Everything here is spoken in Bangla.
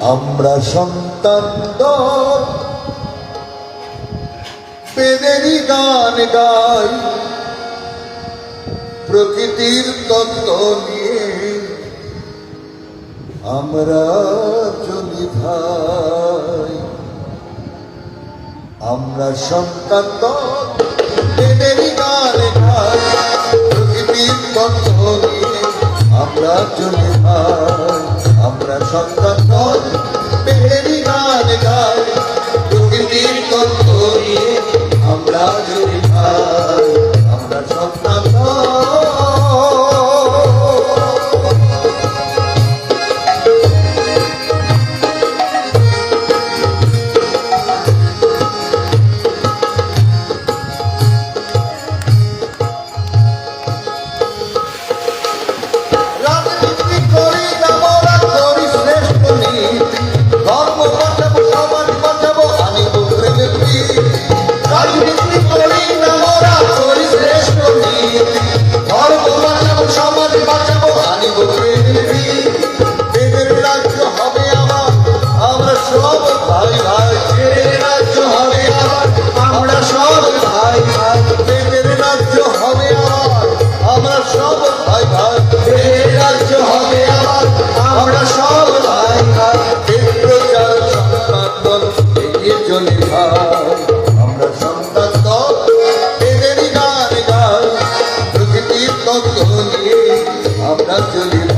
আমরা সন্তান পেদেরই গান গাই, প্রকৃতির তত্ত্ব নিয়ে আমরা চলি ভাই। আমরা সন্তান পেদেরই গান গাই, প্রকৃতির তত্ত্ব নিয়ে আমরা চলি ভাই। জড়িয়ে আমরা জড়িয়ে আমরা চলি।